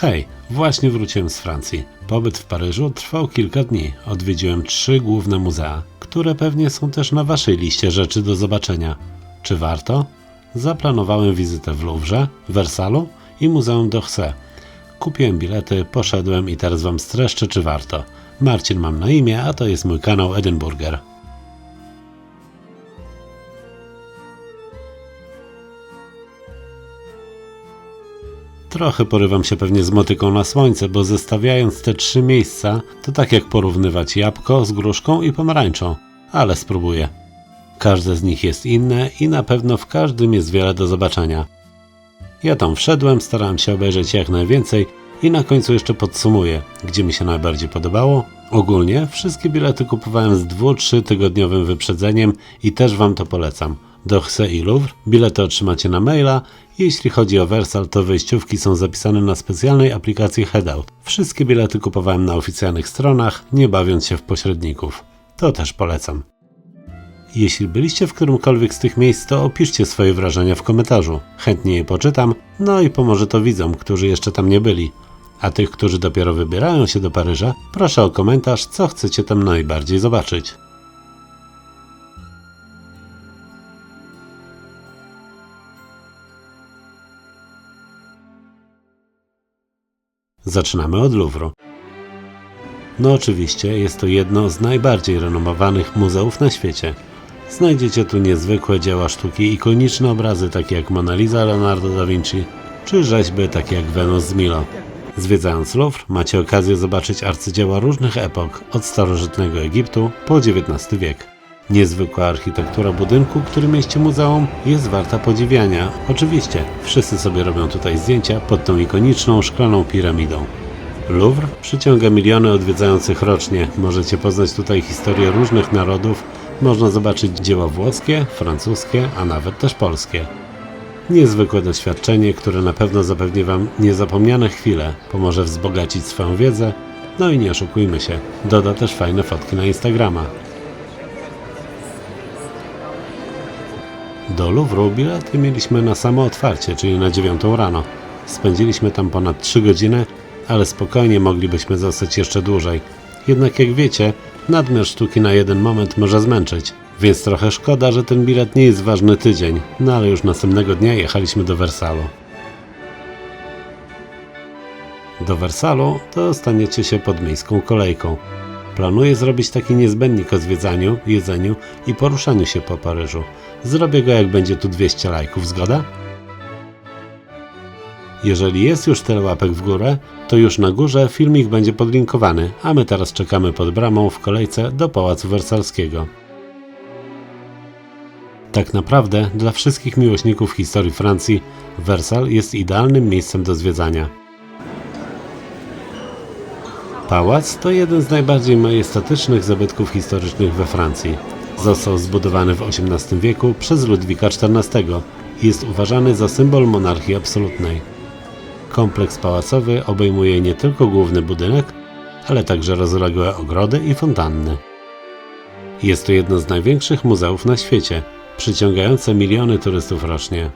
Hej, właśnie wróciłem z Francji. Pobyt w Paryżu trwał kilka dni. Odwiedziłem trzy główne muzea, które pewnie są też na waszej liście rzeczy do zobaczenia. Czy warto? Zaplanowałem wizytę w Louvre, Wersalu i Muzeum d'Orsay. Kupiłem bilety, poszedłem i teraz wam streszczę, czy warto. Marcin mam na imię, a to jest mój kanał Edinburger. Trochę porywam się pewnie z motyką na słońce, bo zestawiając te trzy miejsca, to tak jak porównywać jabłko z gruszką i pomarańczą, ale spróbuję. Każde z nich jest inne i na pewno w każdym jest wiele do zobaczenia. Ja tam wszedłem, starałem się obejrzeć jak najwięcej i na końcu jeszcze podsumuję, gdzie mi się najbardziej podobało. Ogólnie wszystkie bilety kupowałem z 2-3 tygodniowym wyprzedzeniem i też Wam to polecam. Do Chse i Louvre bilety otrzymacie na maila. Jeśli chodzi o Versal, to wejściówki są zapisane na specjalnej aplikacji Headout. Wszystkie bilety kupowałem na oficjalnych stronach, nie bawiąc się w pośredników. To też polecam. Jeśli byliście w którymkolwiek z tych miejsc, to opiszcie swoje wrażenia w komentarzu. Chętnie je poczytam, no i pomoże to widzom, którzy jeszcze tam nie byli. A tych, którzy dopiero wybierają się do Paryża, proszę o komentarz, co chcecie tam najbardziej zobaczyć. Zaczynamy od Louvru. No oczywiście, jest to jedno z najbardziej renomowanych muzeów na świecie. Znajdziecie tu niezwykłe dzieła sztuki, ikoniczne obrazy takie jak Mona Lisa Leonardo da Vinci, czy rzeźby takie jak Wenus z Milo. Zwiedzając Louvre macie okazję zobaczyć arcydzieła różnych epok, od starożytnego Egiptu po XIX wiek. Niezwykła architektura budynku, który mieści muzeum, jest warta podziwiania. Oczywiście, wszyscy sobie robią tutaj zdjęcia pod tą ikoniczną szklaną piramidą. Louvre przyciąga miliony odwiedzających rocznie. Możecie poznać tutaj historię różnych narodów, można zobaczyć dzieła włoskie, francuskie, a nawet też polskie. Niezwykłe doświadczenie, które na pewno zapewni Wam niezapomniane chwile, pomoże wzbogacić swoją wiedzę, no i nie oszukujmy się, doda też fajne fotki na Instagrama. Do Louvru bilety mieliśmy na samo otwarcie, czyli na 9 rano. Spędziliśmy tam ponad 3 godziny, ale spokojnie moglibyśmy zostać jeszcze dłużej. Jednak jak wiecie, nadmiar sztuki na jeden moment może zmęczyć, więc trochę szkoda, że ten bilet nie jest ważny tydzień, no ale już następnego dnia jechaliśmy do Wersalu. Do Wersalu to staniecie się pod miejską kolejką. Planuję zrobić taki niezbędnik o zwiedzaniu, jedzeniu i poruszaniu się po Paryżu. Zrobię go jak będzie tu 200 lajków, zgoda? Jeżeli jest już tyle łapek w górę, to już na górze filmik będzie podlinkowany, a my teraz czekamy pod bramą w kolejce do Pałacu Wersalskiego. Tak naprawdę dla wszystkich miłośników historii Francji Wersal jest idealnym miejscem do zwiedzania. Pałac to jeden z najbardziej majestatycznych zabytków historycznych we Francji. Został zbudowany w XVIII wieku przez Ludwika XIV i jest uważany za symbol monarchii absolutnej. Kompleks pałacowy obejmuje nie tylko główny budynek, ale także rozległe ogrody i fontanny. Jest to jedno z największych muzeów na świecie, przyciągające miliony turystów rocznie.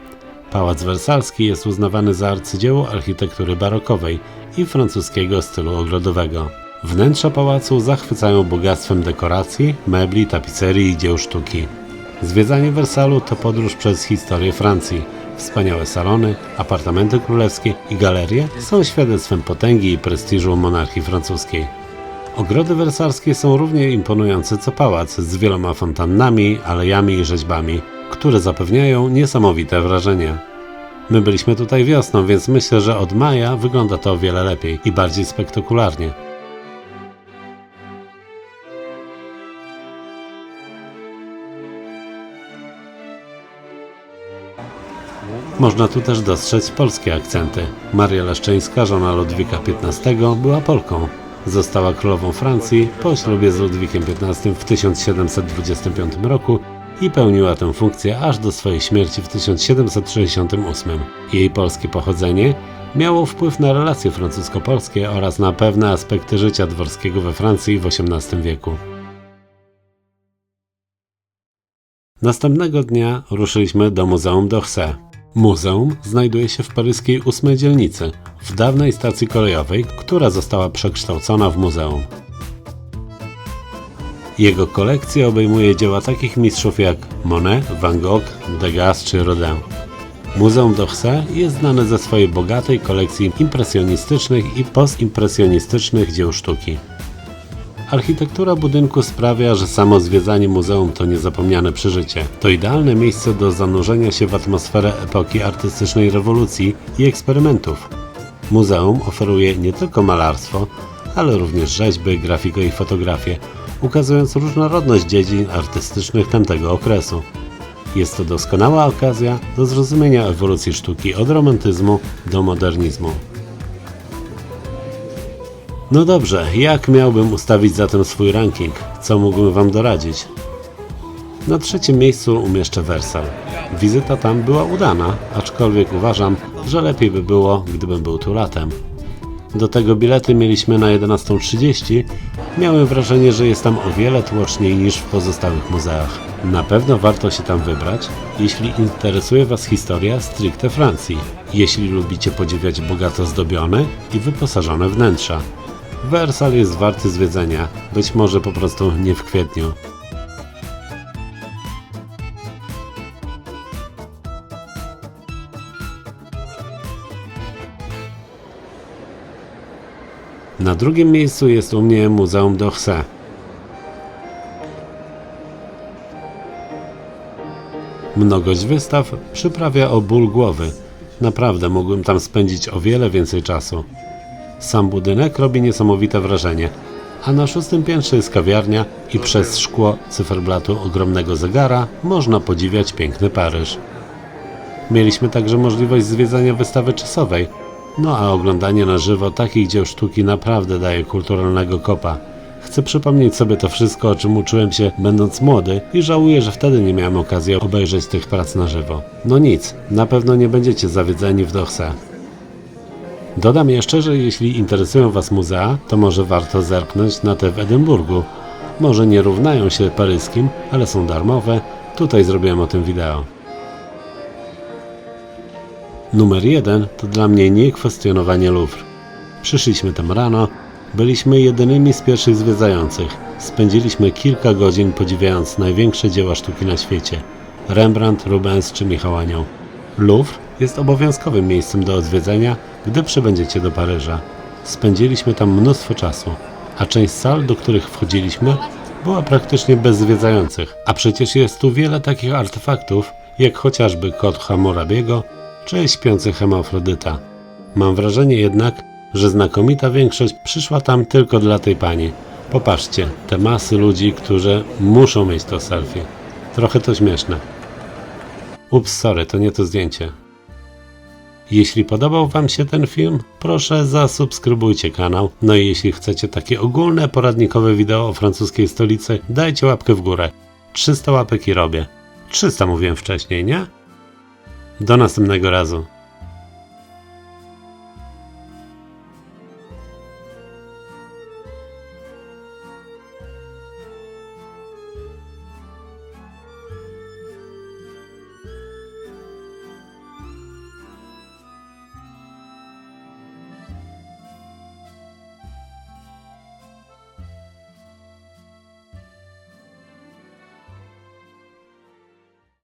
Pałac Wersalski jest uznawany za arcydzieło architektury barokowej i francuskiego stylu ogrodowego. Wnętrza pałacu zachwycają bogactwem dekoracji, mebli, tapicerii i dzieł sztuki. Zwiedzanie Wersalu to podróż przez historię Francji. Wspaniałe salony, apartamenty królewskie i galerie są świadectwem potęgi i prestiżu monarchii francuskiej. Ogrody wersalskie są równie imponujące co pałac z wieloma fontannami, alejami i rzeźbami, które zapewniają niesamowite wrażenie. My byliśmy tutaj wiosną, więc myślę, że od maja wygląda to o wiele lepiej i bardziej spektakularnie. Można tu też dostrzec polskie akcenty. Maria Leszczyńska, żona Ludwika XV, była Polką. Została królową Francji po ślubie z Ludwikiem XV w 1725 roku i pełniła tę funkcję aż do swojej śmierci w 1768. Jej polskie pochodzenie miało wpływ na relacje francusko-polskie oraz na pewne aspekty życia dworskiego we Francji w XVIII wieku. Następnego dnia ruszyliśmy do Muzeum d'Orsay. Muzeum znajduje się w paryskiej ósmej dzielnicy, w dawnej stacji kolejowej, która została przekształcona w muzeum. Jego kolekcja obejmuje dzieła takich mistrzów jak Monet, Van Gogh, Degas czy Rodin. Muzeum d'Orsay jest znane ze swojej bogatej kolekcji impresjonistycznych i postimpresjonistycznych dzieł sztuki. Architektura budynku sprawia, że samo zwiedzanie muzeum to niezapomniane przeżycie. To idealne miejsce do zanurzenia się w atmosferę epoki artystycznej rewolucji i eksperymentów. Muzeum oferuje nie tylko malarstwo, ale również rzeźby, grafikę i fotografię, ukazując różnorodność dziedzin artystycznych tamtego okresu. Jest to doskonała okazja do zrozumienia ewolucji sztuki od romantyzmu do modernizmu. No dobrze, jak miałbym ustawić zatem swój ranking? Co mógłbym Wam doradzić? Na trzecim miejscu umieszczę Wersal. Wizyta tam była udana, aczkolwiek uważam, że lepiej by było, gdybym był tu latem. Do tego bilety mieliśmy na 11.30. Miałem wrażenie, że jest tam o wiele tłoczniej niż w pozostałych muzeach. Na pewno warto się tam wybrać, jeśli interesuje Was historia stricte Francji. Jeśli lubicie podziwiać bogato zdobione i wyposażone wnętrza. Wersal jest warty zwiedzenia, być może po prostu nie w kwietniu. Na drugim miejscu jest u mnie Muzeum d'Orsay. Mnogość wystaw przyprawia o ból głowy. Naprawdę mógłbym tam spędzić o wiele więcej czasu. Sam budynek robi niesamowite wrażenie, a na szóstym piętrze jest kawiarnia i przez szkło cyferblatu ogromnego zegara można podziwiać piękny Paryż. Mieliśmy także możliwość zwiedzania wystawy czasowej, no a oglądanie na żywo takich dzieł sztuki naprawdę daje kulturalnego kopa. Chcę przypomnieć sobie to wszystko, o czym uczyłem się będąc młody i żałuję, że wtedy nie miałem okazji obejrzeć tych prac na żywo. No nic, na pewno nie będziecie zawiedzeni w Dochse. Dodam jeszcze, że jeśli interesują Was muzea, to może warto zerknąć na te w Edynburgu. Może nie równają się paryskim, ale są darmowe. Tutaj zrobiłem o tym wideo. Numer jeden to dla mnie niekwestionowanie Louvre. Przyszliśmy tam rano, byliśmy jedynymi z pierwszych zwiedzających. Spędziliśmy kilka godzin podziwiając największe dzieła sztuki na świecie. Rembrandt, Rubens czy Michał Anioł. Louvre jest obowiązkowym miejscem do odwiedzenia, gdy przybędziecie do Paryża. Spędziliśmy tam mnóstwo czasu, a część sal, do których wchodziliśmy, była praktycznie bez zwiedzających, a przecież jest tu wiele takich artefaktów, jak chociażby kot Hammurabiego czy śpiący Hemafrodyta. Mam wrażenie jednak, że znakomita większość przyszła tam tylko dla tej pani. Popatrzcie, te masy ludzi, którzy muszą mieć to selfie. Trochę to śmieszne. Ups, sorry, to nie to zdjęcie. Jeśli podobał Wam się ten film, proszę zasubskrybujcie kanał. No i jeśli chcecie takie ogólne poradnikowe wideo o francuskiej stolicy, dajcie łapkę w górę. 300 łapek i robię. 300 mówiłem wcześniej, nie? Do następnego razu.